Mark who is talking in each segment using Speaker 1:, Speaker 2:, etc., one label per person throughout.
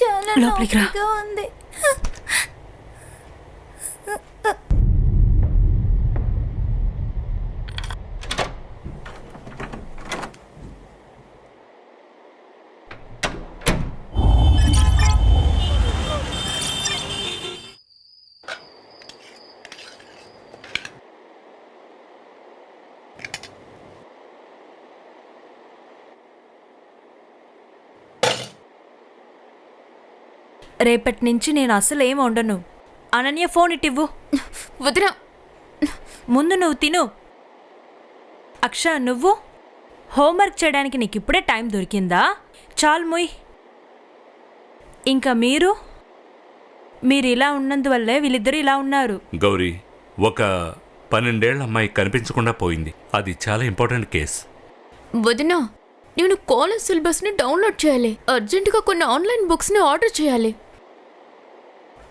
Speaker 1: చాలా లోపలికి రా. రేపటి నుంచి నేను అసలు ఏం వండను. అనన్య ఫోన్ ఇటివ్వు.
Speaker 2: వదినా.
Speaker 1: ముందు నువ్వు తిను. అక్ష నువ్వు? హోంవర్క్ చేయడానికి నీకు ఇప్పుడే టైం దొరికిందా? చాలు ముయ్. ఇంకా మీరు? మీరు ఇలా ఉన్నందువల్లే వీళ్ళిద్దరూ ఇలా ఉన్నారు.
Speaker 3: గౌరీ ఒక పన్నెండేళ్ళ అమ్మాయి కనిపించకుండా పోయింది. అది చాలా ఇంపార్టెంట్ కేస్.
Speaker 2: వదినా నేను కాలేజ్ సిలబస్ని డౌన్లోడ్ చేయాలి. అర్జెంటుగా కొన్ని ఆన్లైన్ బుక్స్ని ఆర్డర్ చేయాలి.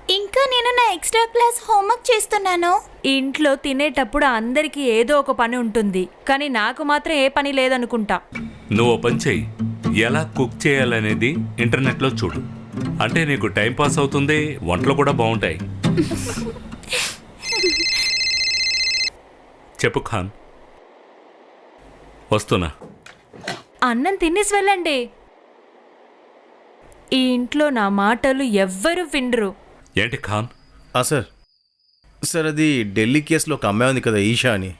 Speaker 2: ఇంకా నేను నా ఎక్స్ట్రా క్లాస్ హోంవర్క్ చేస్తున్నాను.
Speaker 1: ఈ ఇంట్లో తినేటప్పుడు అందరికీ ఏదో ఒక పని ఉంటుంది. కానీ నాకు మాత్రం ఏ పని లేదనుకుంటా.
Speaker 3: నువ్వు పని చెయ్యి. ఎలా కుక్ చేయాలనేది ఇంటర్నెట్లో చూడు. అంటే నీకు టైం పాస్ అవుతుంది వంటలు కూడా బాగుంటాయి. చెప్పు ఖాన్. వస్తున్నా.
Speaker 1: అన్నం తినేసి వెళ్ళండి. ఈ ఇంట్లో నా మాటలు ఎవ్వరూ వినరు.
Speaker 3: ఏంటి ఖాన్?
Speaker 4: ఆ సార్. సార్ అది ఢిల్లీ కేసులో ఒక అమ్మాయి ఉంది కదా ఈషా అని.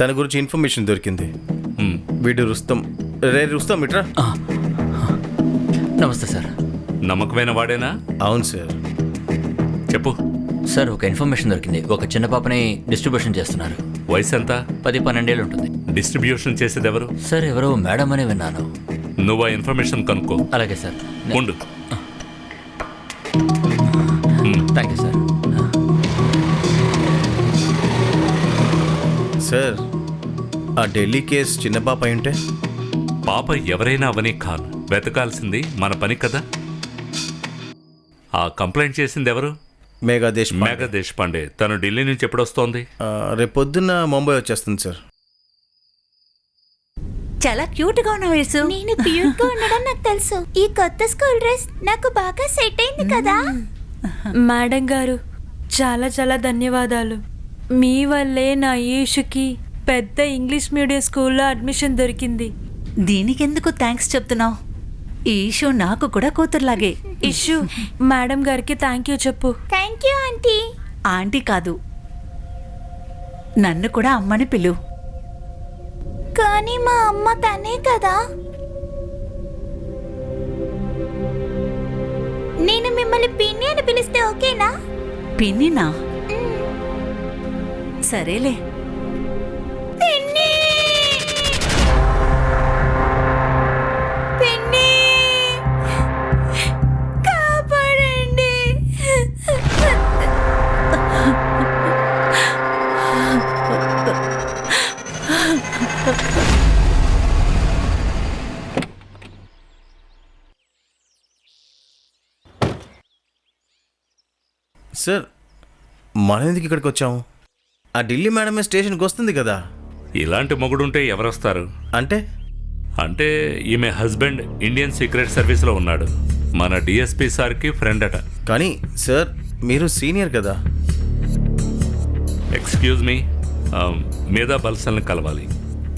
Speaker 4: తన గురించి ఇన్ఫర్మేషన్ దొరికింది. వీడు రుస్తం రే రుస్తం ఇట్రా.
Speaker 5: నమస్తే సార్.
Speaker 3: నమ్మకమైన వాడేనా?
Speaker 4: అవును సార్.
Speaker 3: చెప్పు.
Speaker 5: సార్ ఒక ఇన్ఫర్మేషన్ దొరికింది. ఒక చిన్న పాపని డిస్ట్రిబ్యూషన్ చేస్తున్నారు.
Speaker 3: వయసు ఎంత?
Speaker 5: పది పన్నెండేళ్ళు ఉంటుంది.
Speaker 3: డిస్ట్రిబ్యూషన్ చేసేది ఎవరు
Speaker 5: సార్ ఎవరో మేడం అని విన్నాను.
Speaker 3: నువ్వు ఆ ఇన్ఫర్మేషన్ కనుక్కో.
Speaker 5: అలాగే సార్.
Speaker 3: ఉండు.
Speaker 5: Thank you sir.
Speaker 4: సార్ ఆ ఢిల్లీ కేసు చిన్న పాప అయి ఉంటే?
Speaker 3: పాప ఎవరైనా అవని ఖాన్. వెతకాల్సింది మన పని కదా? ఆ కంప్లైంట్ చేసింది ఎవరు
Speaker 4: మేఘా దేశ్
Speaker 3: మేఘ దేశపాండే తను ఢిల్లీ నుంచి ఎప్పుడొస్తోంది?
Speaker 4: రేపు పొద్దున్న ముంబై వచ్చేస్తుంది సార్.
Speaker 6: చాలా క్యూట్గా ఉన్నావు యేసు.
Speaker 2: నేను క్యూట్గా ఉండడం నాకు తెలుసు. ఈ కొత్త స్కూల్ డ్రెస్ నాకు బాగా సెట్ అయింది కదా.
Speaker 1: మేడం గారు చాలా చాలా ధన్యవాదాలు. మీ వల్లే నా ఈషుకి పెద్ద ఇంగ్లీష్ మీడియం స్కూల్లో అడ్మిషన్ దొరికింది.
Speaker 6: దీనికెందుకు థ్యాంక్స్ చెప్తున్నావు? ఈ షో నాకు కూడా కూతురులాగే.
Speaker 1: ఇషు మేడం గారికి థ్యాంక్ యూ చెప్పు.
Speaker 2: Thank you aunty.
Speaker 6: ఆంటీ కాదు. నన్ను కూడా అమ్మని పిలు.
Speaker 2: కానీ మా అమ్మ తనే కదా. నేను మిమ్మల్ని పిన్ని అని పిలిస్తే ఓకేనా?
Speaker 6: పిన్నినా? సరేలే.
Speaker 4: మనం ఎందుకు ఇక్కడికి వచ్చాము? ఆ ఢిల్లీ మేడమే స్టేషన్కి వస్తుంది కదా.
Speaker 3: ఇలాంటి మొగుడుంటే ఎవరొస్తారు?
Speaker 4: అంటే?
Speaker 3: అంటే ఈమె హస్బెండ్ ఇండియన్ సీక్రెట్ సర్వీస్లో ఉన్నాడు. మన డిఎస్పీ సార్కి ఫ్రెండ్ అట.
Speaker 4: కానీ సార్ మీరు సీనియర్ కదా.
Speaker 3: ఎక్స్క్యూజ్ మీ మీద బల్సల్ని కలవాలి.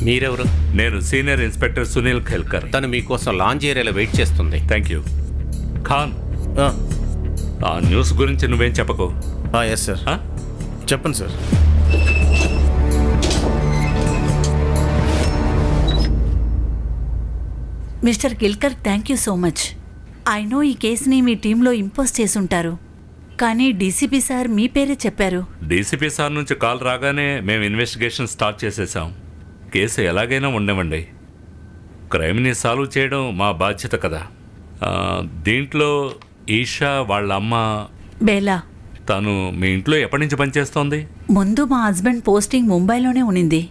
Speaker 7: మీరెవరు?
Speaker 3: నేను సీనియర్ ఇన్స్పెక్టర్ సునీల్ ఖెల్కర్.
Speaker 7: తను మీకోసం లాంజ్ ఏరియాలో వెయిట్ చేస్తుంది.
Speaker 3: Thank you Khan.
Speaker 4: ఆ,
Speaker 3: ఆ న్యూస్ గురించి నువ్వేం చెప్పకు.
Speaker 4: Yes sir? చెప్పండి sir
Speaker 6: mister Gilkar thank you so much I know ఈ కేసుని మీ టీంలో ఇంపోజ్ చేసుంటారు కానీ డీసీపీ సార్ మీ పేరే చెప్పారు.
Speaker 3: డీసీపీ సార్ నుంచి కాల్ రాగానే మేము ఇన్వెస్టిగేషన్ స్టార్ట్ చేసేసాం. కేసు ఎలాగైనా ఉండవండి. క్రైమ్ని సాల్వ్ చేయడం మా బాధ్యత కదా. ఆ, దీంట్లో ఈషా వాళ్ళ అమ్మ
Speaker 6: బేలా
Speaker 3: తను మీ ఇంట్లో ఎప్పటి నుంచి పనిచేస్తోంది?
Speaker 6: ముందు మా హస్బెండ్ పోస్టింగ్ ముంబైలోనే ఉనింది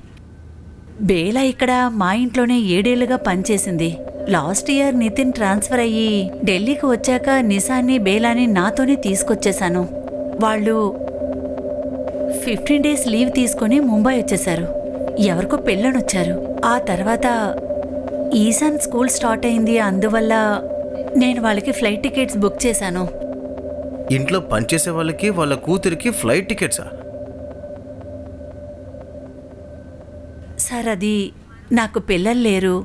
Speaker 6: బేలా ఇక్కడ మా ఇంట్లోనే ఏడేళ్ళుగా పనిచేసింది. లాస్ట్ ఇయర్ నితిన్ ట్రాన్స్ఫర్ అయ్యి ఢిల్లీకి వచ్చాక నిసాన్ని బేలాని నాతోనే తీసుకొచ్చేశాను. వాళ్ళు ఫిఫ్టీన్ డేస్ లీవ్ తీసుకొని ముంబై వచ్చేశారు. ఎవరికో పెళ్ళనొచ్చారు ఆ తర్వాత ఈశాన్ స్కూల్ స్టార్ట్ అయింది. అందువల్ల నేను వాళ్ళకి ఫ్లైట్ టికెట్స్ బుక్ చేశాను.
Speaker 4: ఇంట్లో పనిచేసే వాళ్ళకి వాళ్ళ కూతురికి ఫ్లైట్ టికెట్సా
Speaker 6: సార్ అది నాకు పిల్లలు లేరు.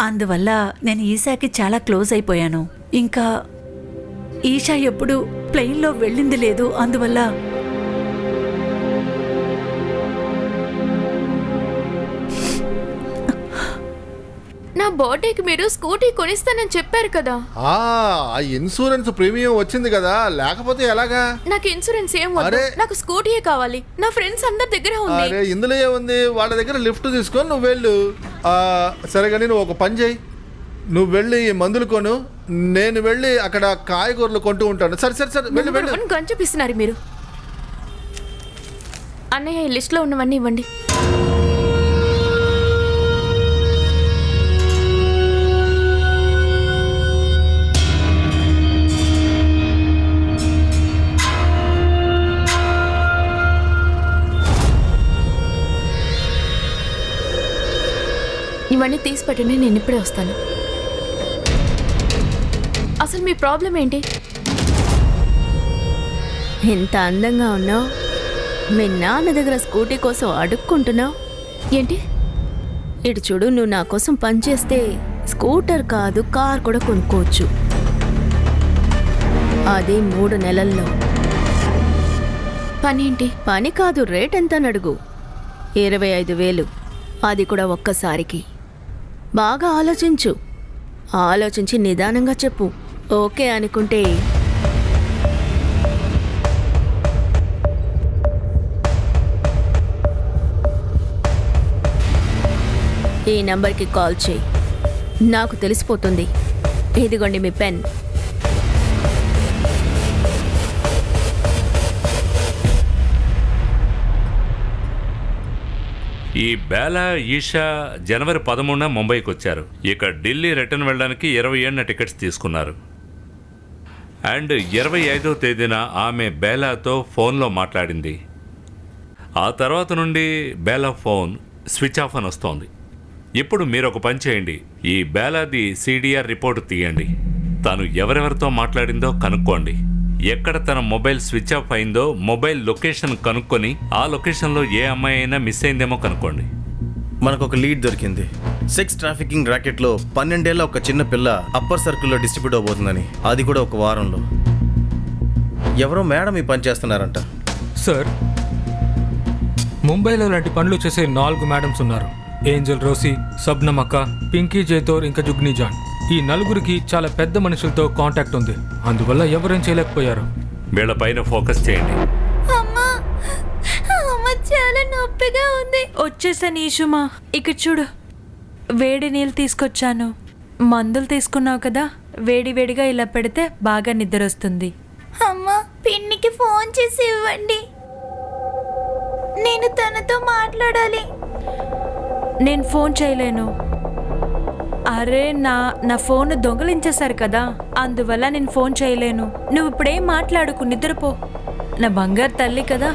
Speaker 6: అందువల్ల నేను ఈశాకి చాలా క్లోజ్ అయిపోయాను. ఇంకా ఈషా ఎప్పుడు ప్లెయిన్లో వెళ్ళింది లేదు అందువల్ల
Speaker 2: నా బర్త్డేకి మీరు స్కూటీ కొనిస్తానని చెప్పారు కదా.
Speaker 8: ఆ ఆ ఇన్సూరెన్స్ ప్రీమియం వచ్చింది కదా లేకపోతే ఎలాగా?
Speaker 2: నాకు ఇన్సూరెన్స్ ఏం వద్దు.
Speaker 8: అరే.
Speaker 2: నాకు స్కూటీయే కావాలి. నా ఫ్రెండ్స్ అందరి దగ్గర ఉంది.
Speaker 8: అరే ఇందులో ఏముంది? వాళ్ళ దగ్గర లిఫ్ట్ తీసుకొని నువ్వు వెళ్ళు. ఆ, సరే కానీ నువ్వు ఒక పని చేయి. నువ్వు వెళ్ళి ఈ మందులు కొను. నేను వెళ్ళి అక్కడ కాయగూరలు కొంటూ ఉంటాను. సరే సరే సరే వెళ్ళి వెళ్ళు.
Speaker 2: వన్ గన్ చూపిస్తున్నారు మీరు. అన్నయ్య ఈ లిస్ట్లో ఉన్నవన్నీ ఇవ్వండి. ఇవన్నీ తీసి పెట్టండి నేను ఇప్పుడే వస్తాను. అసలు మీ ప్రాబ్లం ఏంటి?
Speaker 9: ఎంత అందంగా ఉన్నావు. మీ నాన్న దగ్గర స్కూటీ కోసం అడుక్కుంటున్నావు.
Speaker 2: ఏంటి?
Speaker 9: ఇటు చూడు నువ్వు నా కోసం పనిచేస్తే స్కూటర్ కాదు కార్ కూడా కొనుక్కోవచ్చు. అది మూడు నెలల్లో.
Speaker 2: పని ఏంటి?
Speaker 9: పని కాదు రేట్ ఎంత అడుగు ఇరవై ఐదు వేలు. అది కూడా ఒక్కసారికి. బాగా ఆలోచించు. ఆలోచించి నిదానంగా చెప్పు. ఓకే అనుకుంటే. ఈ నంబర్కి కాల్ చేయి. నాకు తెలిసిపోతుంది. ఇదిగోండి మీ పెన్.
Speaker 3: ఈ బేలా ఈషా జనవరి పదమూడున ముంబైకి వచ్చారు ఇక ఢిల్లీ రిటర్న్ వెళ్ళడానికి ఇరవై ఏడున టికెట్స్ తీసుకున్నారు. అండ్ ఇరవై ఐదో తేదీన ఆమె బేలాతో ఫోన్లో మాట్లాడింది. ఆ తర్వాత నుండి బేలా ఫోన్ స్విచ్ ఆఫ్ అని వస్తోంది. ఇప్పుడు మీరు ఒక పని చేయండి. ఈ బేలాది సిడిఆర్ రిపోర్ట్ తీయండి. తను ఎవరెవరితో మాట్లాడిందో కనుక్కోండి. ఎక్కడ తన మొబైల్ స్విచ్ ఆఫ్ అయిందో మొబైల్ లొకేషన్ కనుక్కొని ఆ లొకేషన్లో ఏ అమ్మాయి అయినా మిస్ అయిందేమో కనుక్కోండి.
Speaker 4: మనకు ఒక లీడ్ దొరికింది. సెక్స్ ట్రాఫికింగ్ ర్యాకెట్లో పన్నెండేళ్ళ ఒక చిన్న పిల్ల అప్పర్ సర్కిల్లో డిస్ట్రిబ్యూట్ అవబోతుందని అది కూడా ఒక వారంలో. ఎవరో మేడం ఈ పని చేస్తున్నారంట.
Speaker 10: సార్ ముంబైలో లాంటి పనులు చేసే నాలుగు మేడమ్స్ ఉన్నారు. ఏంజల్ రోసి సబ్నమ్ అక్క పింకీ జైతోర్ ఇంకా జుగ్నీ జాన్. ఈ నలుగురికి చాలా పెద్ద మనుషులతో కాంటాక్ట్ ఉంది. అందువల్ల ఎవరేం చేయలేకపోయారు?
Speaker 3: వీళ్ళపైన ఫోకస్ చేయండి.
Speaker 2: అమ్మా అమ్మ చాలా నొప్పిగా ఉంది.
Speaker 1: వచ్చేసాను ఈషుమా ఇక్కడ చూడు. వేడి నీళ్ళు తీసుకొచ్చాను. మందులు తీసుకున్నావు కదా వేడి వేడిగా ఇలా పెడితే బాగా నిద్ర వస్తుంది
Speaker 2: అమ్మా పిన్నికి ఫోన్ చేసి ఇవ్వండి. నేను తనతో మాట్లాడాలి.
Speaker 1: నేను ఫోన్ చేయలేను. అరే నా నా ఫోన్ దొంగలించేశారు కదా. అందువల్ల నేను ఫోన్ చేయలేను. నువ్వు ఇప్పుడేం మాట్లాడుకు నిద్రపో. నా బంగారు తల్లి కదా.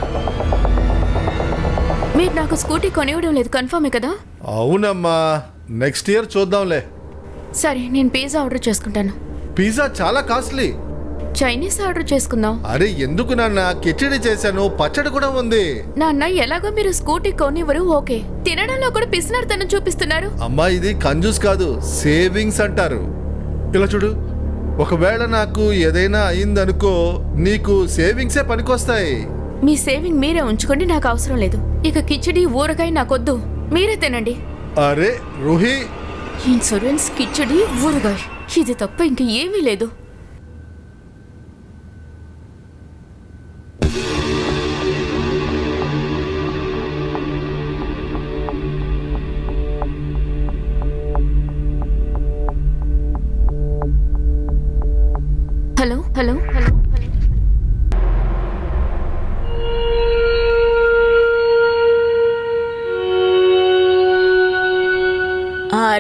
Speaker 2: మీరు నాకు స్కూటీ కొనివ్వడం లేదు కన్ఫర్మే కదా?
Speaker 8: అవునమ్మా నెక్స్ట్ ఇయర్ చూద్దాంలే.
Speaker 2: సరే నేను పిజ్జా ఆర్డర్ చేసుకుంటాను.
Speaker 8: పిజ్జా చాలా కాస్ట్లీ.
Speaker 2: చైనీస్ ఆర్డర్ చేసుకుందాం.
Speaker 8: అరే ఎందుకు నాన్న? కిచడి చేశాను పచ్చడి కూడా ఉంది.
Speaker 2: నాన్న ఎలాగో మీరు స్కూటీ కొనివ్వరు ఓకే. తినడంలో కూడా పిసినార్తనం చూపిస్తున్నారు.
Speaker 8: అమ్మా ఇది కంజూస్ కాదు సేవింగ్స్ అంటారు. ఇలా చూడు ఒకవేళ నాకు ఏదైనా అయిందనుకో నీకు సేవింగ్సే పనికొస్తాయి.
Speaker 2: మీ సేవింగ్ మీరే ఉంచుకోండి నాకు అవసరం లేదు. ఇక కిచడి ఊరగాయ నాకొద్దు. మీరే తినండి.
Speaker 8: అరే రుహి.
Speaker 2: ఇన్సూరెన్స్ కిచడి ఊరగాయ. ఇది తప్ప ఇంక ఏమీ లేదు.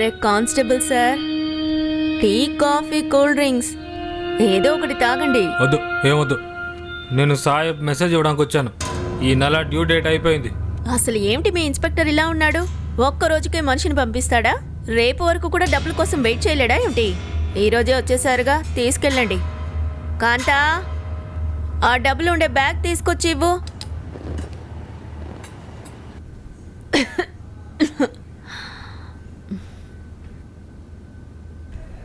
Speaker 9: Constable sir. Tea coffee cool drinks. ఏదో ఒకటి తాగండి.
Speaker 10: వద్దు ఏమొద్దు. నేను సాహెబ్ మెసేజ్ ఇవ్వడానికి వచ్చాను. ఈ నెల డ్యూ డేట్ అయిపోయింది.
Speaker 9: అసలు ఏమిటి మీ ఇన్స్పెక్టర్ ఇలా ఉన్నాడు? ఒక్క రోజుకే మనిషిని పంపిస్తాడా? రేపు వరకు కూడా డబ్బుల కోసం వెయిట్ చేయలేడా ఏమిటి? ఈరోజే వచ్చేసారుగా తీసుకెళ్ళండి. కాంతా ఆ డబ్బులు ఉండే బ్యాగ్ తీసుకొచ్చి ఇవ్వు.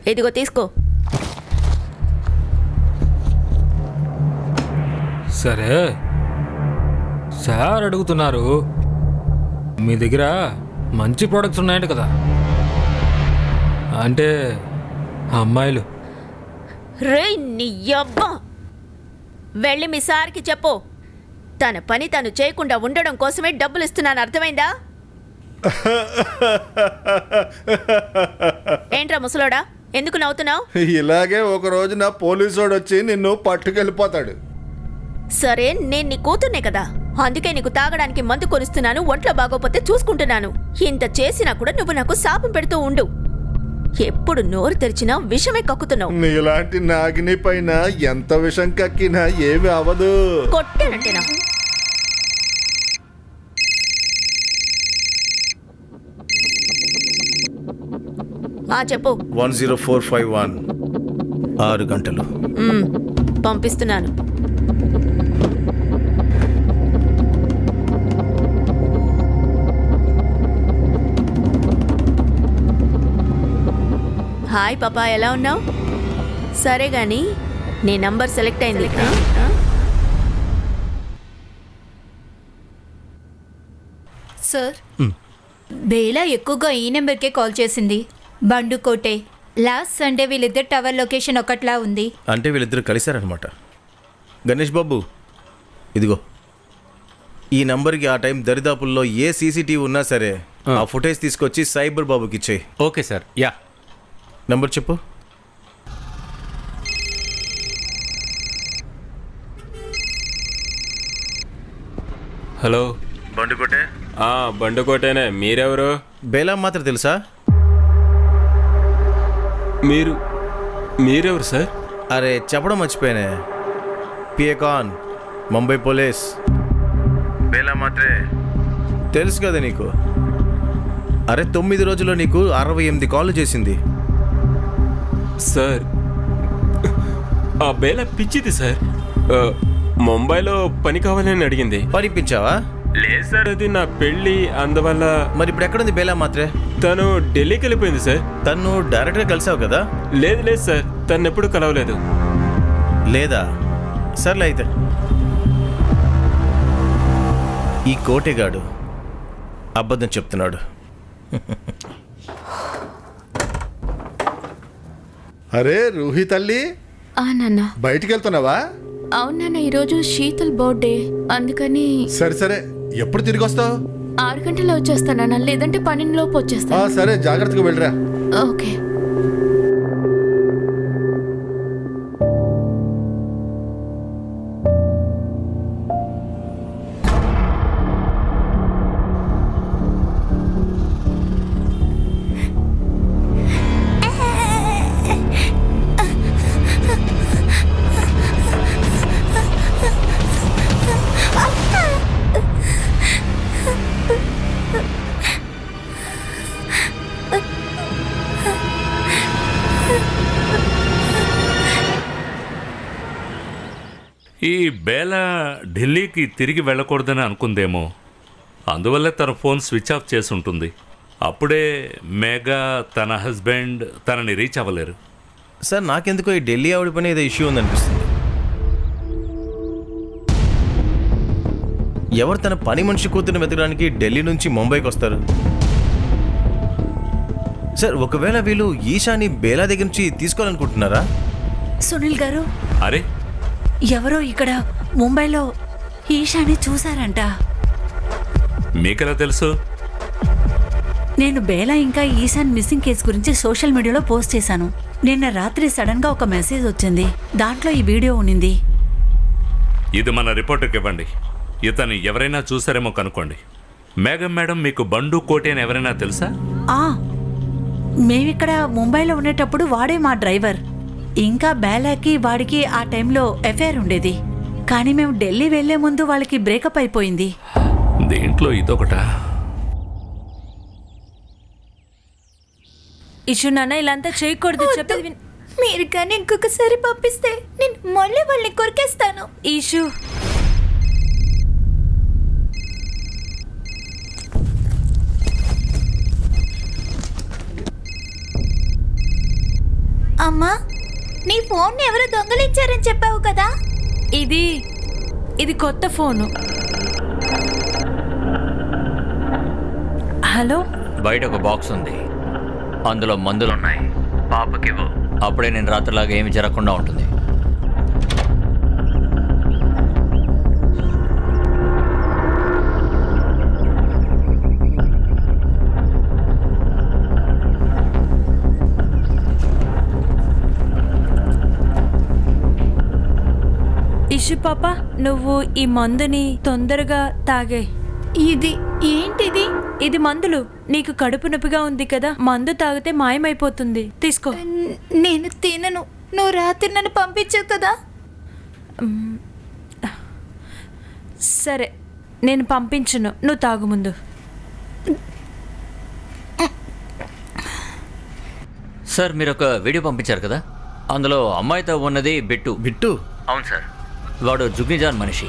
Speaker 9: ఇదిగో తీసుకో.
Speaker 10: సరే. సార్ అడుగుతున్నారు. మీ దగ్గర మంచి ప్రోడక్ట్స్ ఉన్నాయంట కదా. అంటే అమ్మాయిలు.
Speaker 9: రే నీ యవ్వ వెళ్ళి మీ సార్కి చెప్పు. తన పని తను చేయకుండా ఉండడం కోసమే డబ్బులు ఇస్తున్నాను. అర్థమైందా? ఏంట్రా ముసలోడా? ఎందుకు నవ్వుతున్నావు?
Speaker 8: ఇలాగే ఒక రోజున పోలీసోడు వచ్చి నిన్ను పట్టుకెళ్ళిపోతాడు.
Speaker 9: సరే నేను నీ కూతుర్నే కదా. అందుకే నీకు తాగడానికి మందు కొనిస్తున్నాను ఒంట్లో బాగోపోతే చూసుకుంటున్నాను. ఇంత చేసినా కూడా నువ్వు నాకు శాపం పెడుతూ ఉండు. ఎప్పుడు నోరు తెరిచినా విషమే కక్కుతున్నావు.
Speaker 8: నీలాంటి నాగిని పైన ఎంత విషం కక్కినా ఏమి అవదు
Speaker 9: కొట్టానంటేనా? ఆ చెప్పు.
Speaker 4: One zero four five one. ఆరు గంటలు.
Speaker 9: మ్మ్, పంపిస్తున్నాను. హాయ్ పాపా ఎలా ఉన్నావు? సరే గాని నీ నంబర్ సెలెక్ట్ అయింది. ఆ?
Speaker 2: సార్ బేలా ఎక్కువగా ఈ నెంబర్కే కాల్ చేసింది. బండు కోటే లాస్ట్ సండే వీళ్ళిద్దరు టవర్ లొకేషన్ ఒకట్లా ఉంది.
Speaker 4: అంటే వీళ్ళిద్దరు కలిశారనమాట గణేష్ బాబు ఇదిగో. ఈ నంబర్కి ఆ టైం దరిదాపుల్లో ఏ సీసీటీవీ ఉన్నా సరే ఆ ఫుటేజ్ తీసుకొచ్చి సైబర్ బాబుకి ఇచ్చేయి.
Speaker 7: Okay sir yeah.
Speaker 4: నంబర్ చెప్పు.
Speaker 10: హలో.
Speaker 4: బండుకోటే.
Speaker 11: ఆ బండుకోటేనే. మీరెవరు?
Speaker 4: బేలా మాత్రం తెలుసా?
Speaker 11: మీరు మీరెవరు సార్?
Speaker 4: అరే చెప్పడం మర్చిపోయానే. పియకాన్ ముంబై పోలీస్. బేలా మాత్రే. తెలుసు కదా నీకు? అరే తొమ్మిది రోజుల్లో నీకు అరవై ఎనిమిది కాళ్ళు చేసింది.
Speaker 11: సార్ ఆ బేల పిచ్చిది సార్. ఆ, ముంబైలో పని కావాలని అడిగింది.
Speaker 4: పనిపించావా
Speaker 11: లేదు సార్. అది నా పెళ్ళి అందువల్ల
Speaker 4: మరి ఇప్పుడు ఎక్కడుంది బేలా మాత్రే?
Speaker 11: తను ఢిల్లీకి వెళ్ళిపోయింది సార్.
Speaker 4: తను డైరెక్ట్గా కలిసావు కదా?
Speaker 11: లేదు లేదు సార్. తను ఎప్పుడు కలవలేదు.
Speaker 4: లేదా? సర్లే అయితే. ఈ కోటెగాడు అబద్ధం చెప్తున్నాడు.
Speaker 8: అరే రూహి తల్లి.
Speaker 2: ఆ నాన్న.
Speaker 8: బయటికి వెళ్తున్నావా?
Speaker 2: అవునన్న ఈరోజు శీతల్ బర్త్డే. అందుకని
Speaker 8: సరే సరే. ఎప్పుడు తిరిగి వస్తావు
Speaker 2: ఆరు గంటల్లో వచ్చేస్తానన్న లేదంటే పన్నెండు లోపు
Speaker 8: ఆ,
Speaker 2: వచ్చేస్తాను
Speaker 8: సరే జాగ్రత్తగా వెళ్ళరా.
Speaker 2: ఓకే.
Speaker 3: ఢిల్లీకి తిరిగి వెళ్ళకూడదని అనుకుందేమో. అందువల్లే తన ఫోన్ స్విచ్ ఆఫ్ చేసి ఉంటుంది అప్పుడే మేఘా తన హస్బెండ్ తనని రీచ్ అవ్వలేరు.
Speaker 4: సార్ నాకెందుకో ఈ ఢిల్లీ ఆవిడ పని ఏదో ఇష్యూ ఉందనిపిస్తుంది. ఎవరు తన పని మనిషి కూతురుని వెతకడానికి ఢిల్లీ నుంచి ముంబైకి వస్తారు? సార్ ఒకవేళ వీళ్ళు ఈశాని బేలా దగ్గర నుంచి తీసుకోవాలనుకుంటున్నారా?
Speaker 6: సునీల్ గారు?
Speaker 3: అరే!
Speaker 6: ఎవరో ఇక్కడ ముంబైలో ఈషాని చూశారంట.
Speaker 3: మీకెలా తెలుసు?
Speaker 6: నేను బేలా ఇంకా ఈశాన్ మిస్సింగ్ కేసు గురించి సోషల్ మీడియాలో పోస్ట్ చేశాను. నిన్న రాత్రి సడన్గా ఒక మెసేజ్ వచ్చింది. దాంట్లో ఈ వీడియో ఉన్నింది.
Speaker 3: ఇది మన రిపోర్టర్కి ఇవ్వండి. ఇతను ఎవరైనా చూసారేమో కనుక్కోండి. మేఘం మేడం మీకు బండు కోటి అని ఎవరైనా తెలుసా?
Speaker 6: ఆ మేమిక్కడ ముంబైలో ఉండేటప్పుడు వాడే మా డ్రైవర్. ఇంకా బేలాకి వాడికి ఆ టైంలో ఎఫైర్ ఉండేది. కానీ మేము ఢిల్లీ వెళ్ళే ముందు వాళ్ళకి బ్రేకప్ అయిపోయింది.
Speaker 3: దీంట్లో ఇదొకటా?
Speaker 1: ఇషు నాన్న ఇలా అంతా చేయకూడదు చెప్పేది
Speaker 12: మీరు కానీ ఇంకొకసారి పంపిస్తే నేను మళ్ళీ వాళ్ళని కొరికేస్తాను.
Speaker 1: ఈషు
Speaker 12: అమ్మా నీ ఫోన్ ఎవరు దొంగలించారని చెప్పావు కదా?
Speaker 1: ఇది ఇది కొత్త ఫోను. హలో?
Speaker 5: బయట ఒక బాక్స్ ఉంది. అందులో మందులు ఉన్నాయి పాపకి అప్పుడే నేను రాత్రిలాగా ఏమి జరగకుండా ఉంటుంది.
Speaker 1: ఇషు పాప నువ్వు ఈ మందుని తొందరగా తాగే.
Speaker 12: ఇది ఏంటిది?
Speaker 1: ఇది మందులు. నీకు కడుపు నొప్పిగా ఉంది కదా మందు తాగితే మాయమైపోతుంది. తీసుకో.
Speaker 12: నేను తినను. నువ్వు రాత్రి నన్ను పంపించావు కదా?
Speaker 1: సరే నేను పంపించను. నువ్వు తాగు ముందు.
Speaker 5: సార్ మీరు ఒక వీడియో పంపించారు కదా? అందులో అమ్మాయితో ఉన్నది బిట్టు.
Speaker 4: బిట్టు?
Speaker 5: అవును సార్. వాడు జుగ్నిజాన్ మనిషి.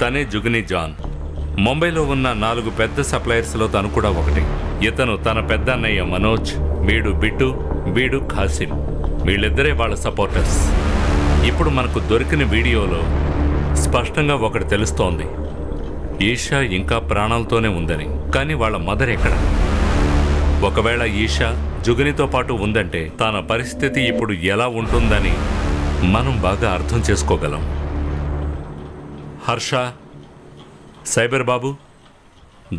Speaker 3: తనే జుగ్ని జాన్ ముంబైలో ఉన్న నాలుగు పెద్ద సప్లయర్స్లో తను కూడా ఒకటి. ఇతను తన పెద్ద అన్నయ్య మనోజ్ వీడు బిట్టు వీడు ఖాసిం. వీళ్ళిద్దరే వాళ్ళ సపోర్టర్స్. ఇప్పుడు మనకు దొరికిన వీడియోలో స్పష్టంగా ఒకటి తెలుస్తోంది. ఈషా ఇంకా ప్రాణాలతోనే ఉందని కానీ వాళ్ళ మదర్ ఎక్కడ? ఒకవేళ ఈషా జుగినితో పాటు ఉందంటే తన పరిస్థితి ఇప్పుడు ఎలా ఉంటుందని మనం బాగా అర్థం చేసుకోగలం. హర్ష సైబర్ బాబు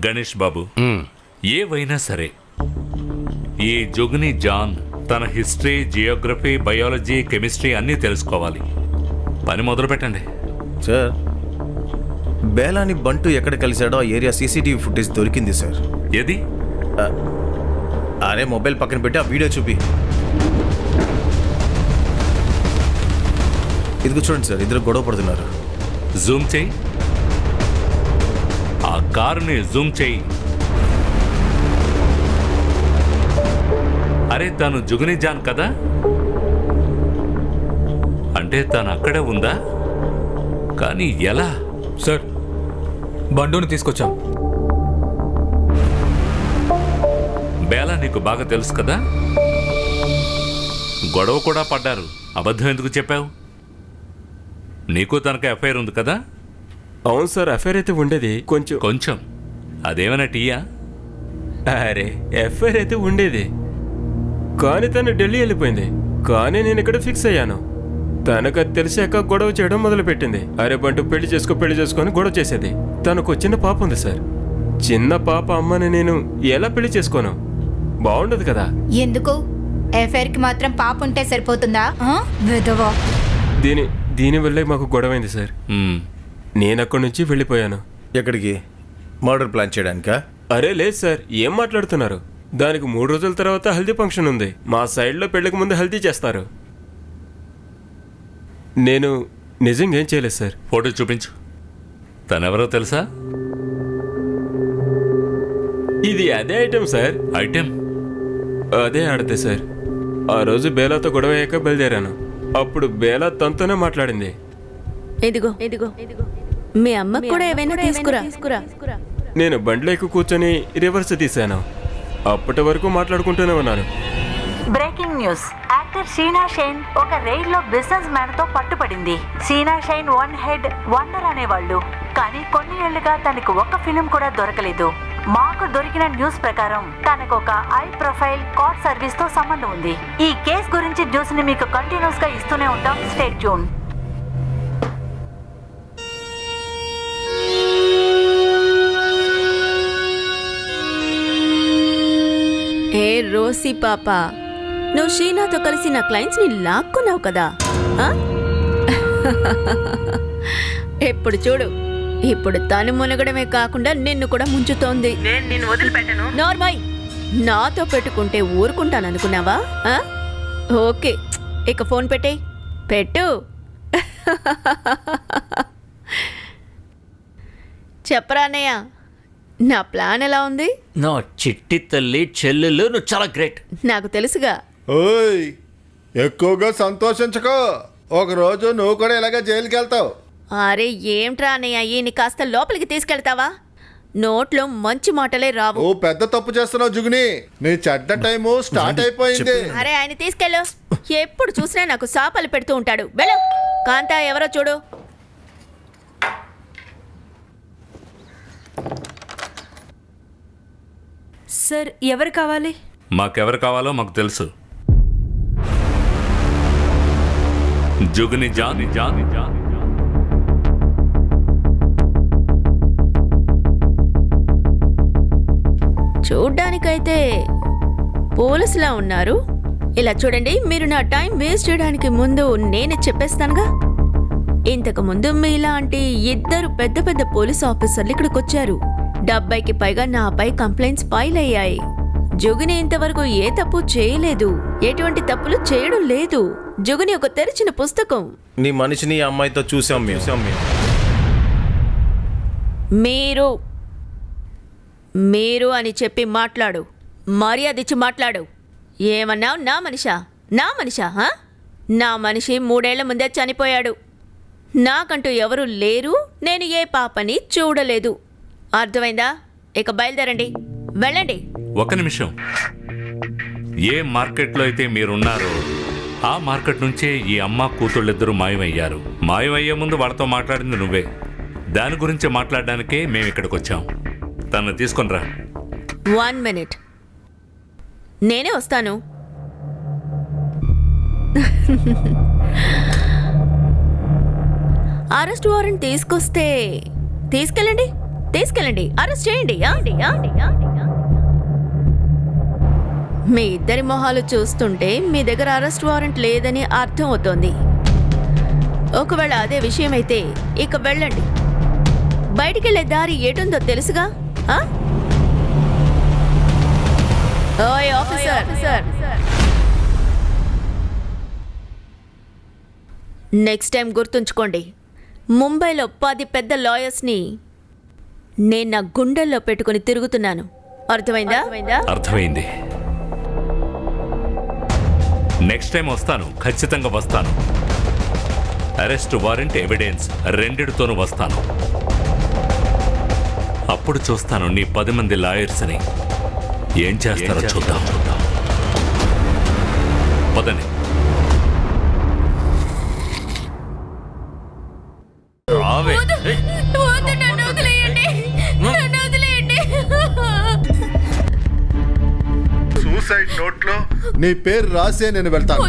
Speaker 3: గణేష్ బాబు ఏవైనా సరే ఈ జుగ్ని జాన్ తన హిస్టరీ జియోగ్రఫీ బయాలజీ కెమిస్ట్రీ అన్నీ తెలుసుకోవాలి. పని మొదలు పెట్టండి
Speaker 4: సార్ బేలాని బంటు ఎక్కడ కలిశాడో ఆ ఏరియా సీసీటీవీ ఫుటేజ్ దొరికింది సార్.
Speaker 3: ఏది?
Speaker 4: అరే మొబైల్ పక్కన పెట్టి ఆ వీడియో చూపి. ఇదిగో చూడండి సార్ ఇద్దరు గొడవ పడుతున్నారు.
Speaker 3: జూమ్ చేయి. ఆ కారుని జూమ్ చేయి. అరే తను జుగుని జాన్ కదా? అంటే తను అక్కడే ఉందా? కానీ ఎలా?
Speaker 10: సార్ బండుని తీసుకొచ్చాం.
Speaker 3: నీకు బాగా తెలుసు కదా? గొడవ కూడా పడ్డారు. అబద్ధం ఎందుకు చెప్పావు? నీకు తనకు ఎఫ్ఐఆర్ ఉంది కదా?
Speaker 11: అవును సార్ అఫైర్ అయితే ఉండేది. కొంచెం
Speaker 3: కొంచెం. అదేమైనా టీయా?
Speaker 11: అరే ఎఫ్ఐఆర్ అయితే ఉండేది. కానీ తను ఢిల్లీ వెళ్ళిపోయింది. కానీ నేను ఇక్కడ ఫిక్స్ అయ్యాను. తనకు అది తెలిసాక గొడవ చేయడం మొదలుపెట్టింది. అరే బంటు పెళ్ళి చేసుకో పెళ్ళి చేసుకొని గొడవ చేసేది. తనకు చిన్న పాప ఉంది సార్. చిన్న పాప అమ్మని నేను ఎలా పెళ్ళి చేసుకోను? బాగుండదు కదా.
Speaker 12: ఎందుకు? ఎఫ్ఐఆర్కి మాత్రం పాప ఉంటే సరిపోతుందా? వెదవా
Speaker 11: దీని దీనివల్లే మాకు గొడవైంది సార్.
Speaker 3: మ్మ్.
Speaker 11: నేను అక్కడి నుంచి వెళ్ళిపోయాను.
Speaker 4: ఎక్కడికి? మర్డర్ ప్లాన్ చేయడానికా?
Speaker 11: అరే లేదు సార్. ఏం మాట్లాడుతున్నారు? దానికి మూడు రోజుల తర్వాత హల్దీ ఫంక్షన్ ఉంది. మా సైడ్లో పెళ్ళికి ముందు హల్దీ చేస్తారు. నేను నిజంగా ఏం చేయలేదు సార్.
Speaker 3: ఫోటో చూపించు. తనెవరో తెలుసా?
Speaker 11: ఇది అదే ఐటెం సార్.
Speaker 3: ఐటెం?
Speaker 11: అదే ఆడతే సార్. ఆ రోజు బేలాతో గొడవ అయ్యాక బయలుదేరాను. అప్పుడు బేలా తనతోనే మాట్లాడింది.
Speaker 9: ఇదిగో ఇదిగో. మీ అమ్మకు కూడా ఏమైనా తీసుకురా. తీసుకురా.
Speaker 11: నేను బండిలో ఎక్కువ కూర్చొని రివర్స్ తీశాను. అప్పటి వరకు మాట్లాడుకుంటూనే ఉన్నాను.
Speaker 13: Breaking news. Actor Sheena Shine ఒక రైడ్లో బిజినెస్ మ్యాన్తో పట్టుపడింది. Sheena Shine one hit wonder అనేవాళ్ళు. కానీ కొన్ని ఏళ్ళుగా తనకు ఒక్క ఫిలిం కూడా దొరకలేదు. మాకు దొరికిన న్యూస్ ప్రకారం తనకు ఒక ఐ ప్రొఫైల్ కార్డ్ సర్వీస్తో సంబంధం ఉంది. ఈ కేస్ గురించి న్యూస్ని మీకు కంటిన్యూస్గా ఇస్తూనే ఉంటాం. స్టేట్ జూన్
Speaker 9: ఏ రోసి పాప నువ్వు షీనాతో కలిసి నా క్లయింట్స్ని లాక్కున్నావు కదా ఎప్పుడు చూడు ఇప్పుడు తను మునగడమే కాకుండా నిన్ను కూడా ముంచుతోంది. నేను నిన్ను వదిలిపెట్టను. నార్మల్ నాతో పెట్టుకుంటే ఊరుకుంటాను అనుకున్నావా? ఆ? ఓకే ఇక ఫోన్ పెట్టే. పెట్టు. చెప్పరా అన్నయ్య నా ప్లాన్ ఎలా ఉంది?
Speaker 5: నా చిట్టి తల్లి చెల్లెలు నువ్వు చాలా గ్రేట్.
Speaker 9: నాకు తెలుసుగా.
Speaker 8: ఓయ్ ఎక్కువగా సంతోషించకో. ఒకరోజు నువ్వు కూడా ఇలాగే జైలుకి వెళ్తావు
Speaker 9: అరే ఏంట్రా అన్నయ్య ఈయన్ని కాస్త లోపలికి తీసుకెళ్తావా? నోట్లో మంచి మాటలే రావు.
Speaker 8: ఓ పెద్ద తప్పు చేస్తున్నావు జుగుని. నీ చెడ్డ టైము స్టార్ట్ అయిపోయింది.
Speaker 9: అరే ఆయన తీసుకెళ్ళు. ఎప్పుడు చూసినా నాకు సాపలు పెడుతూ ఉంటాడు. వెళ్ళు. కాంతా ఎవరో చూడు.
Speaker 1: సార్ ఎవరు కావాలి?
Speaker 3: మాకెవరు కావాలో మాకు తెలుసు. జుగుని జాని జాని జాని.
Speaker 9: చూడ్డానికైతే పోలీసులా ఉన్నారు. ఇలా చూడండి మీరు నా టైం వేస్ట్ చేయడానికి ముందు నేనే చెప్పేస్తానుగా. ఇంతకు ముందు మీలాంటి ఇద్దరు పెద్ద పెద్ద పోలీస్ ఆఫీసర్లు ఇక్కడికి వచ్చారు. డెబ్బైకి పైగా నాపై కంప్లైంట్స్ ఫైల్ అయ్యాయి. జుగిని ఇంతవరకు ఏ తప్పు చేయలేదు. ఎటువంటి తప్పులు చేయడం లేదు. జుగిని ఒక తెరిచిన పుస్తకం.
Speaker 4: నీ మనిషిని అమ్మాయితో చూసాం మేము చూసాం మేము.
Speaker 9: మీరు మీరు అని చెప్పి మాట్లాడు. మర్యాద ఇచ్చి మాట్లాడు. ఏమన్నావు నా మనిషా? నా మనిషా నా మనిషి మూడేళ్ళ ముందే చనిపోయాడు. నాకంటూ ఎవరు లేరు నేను ఏ పాపని చూడలేదు. అర్థమైందా? ఇక బయలుదేరండి. వెళ్ళండి.
Speaker 3: ఒక నిమిషం. ఏ మార్కెట్లో అయితే మీరున్నారో ఆ మార్కెట్ నుంచే ఈ అమ్మ కూతుళ్ళిద్దరూ మాయమయ్యారు. మాయమయ్యే ముందు వాళ్ళతో మాట్లాడింది నువ్వే. దాని గురించి మాట్లాడడానికే మేము ఇక్కడికి వచ్చాం తను తీసుకొనిరా.
Speaker 9: One minute. నేనే వస్తాను. అరెస్ట్ వారెంట్ తీసుకొస్తే తీసుకెళ్ళండి తీసుకెళ్ళండి. అరెస్ట్ చేయండి మీ ఇద్దరి మొహాలు చూస్తుంటే మీ దగ్గర అరెస్ట్ వారెంట్ లేదని అర్థం అవుతోంది. ఒకవేళ అదే విషయమైతే ఇక వెళ్ళండి. బయటికెళ్ళే దారి ఏటుందో తెలుసుగా? ఓయ్ ఆఫీసర్ నెక్స్ట్ టైం గుర్తుంచుకోండి. ముంబైలో పది పెద్ద లాయర్స్ని నేను నా గుండెల్లో పెట్టుకుని తిరుగుతున్నాను. అర్థమైందా?
Speaker 3: అర్థమైంది? నెక్స్ట్ టైం వస్తాను. ఖచ్చితంగా వస్తాను. అరెస్ట్ వారెంట్ ఎవిడెన్స్ రెండిటితోనూ వస్తాను. అప్పుడు చూస్తాను నీ పది మంది లాయర్స్ని ఏం చేస్తారో చూద్దాం. పదని
Speaker 5: రావే.
Speaker 8: సూసైడ్ నోట్లో నీ పేరు రాసే నేను వెళ్తాను.